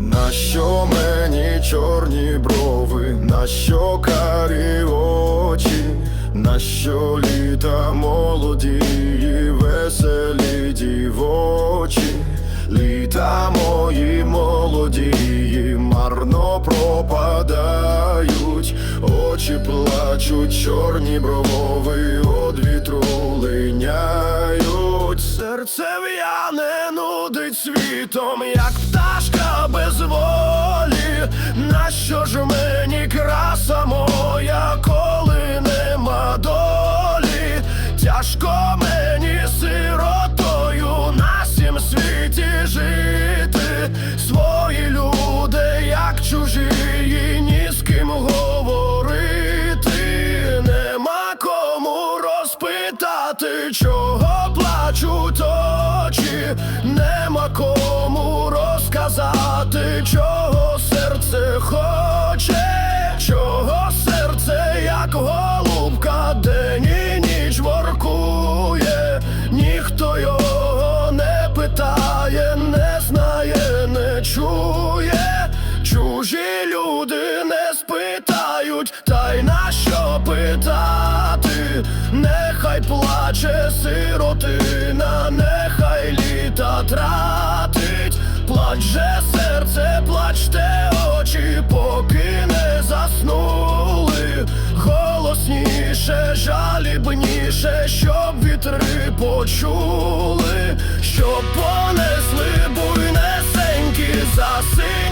На що мені чорні брови, на що карі очі, на що літа молоді, і веселі дівочі, літа мої молоді, марно пропадають, очі плачуть, чорні брови, од вітру линяють, серце в'яне світом, як пташка без волі. Нащо ж мені краса моя, коли нема долі? Тяжко мені сиротою на сім світі жити. Свої люди, як чужі, ні з ким говорити. Нема кому розпитати, чого люди не спитають, та й на що питати, нехай плаче сиротина, нехай літа тратить, плач же серце, плачте очі, поки не заснули, голосніше, жалібніше, щоб вітри почули, щоб понесли буйнесенькі заси.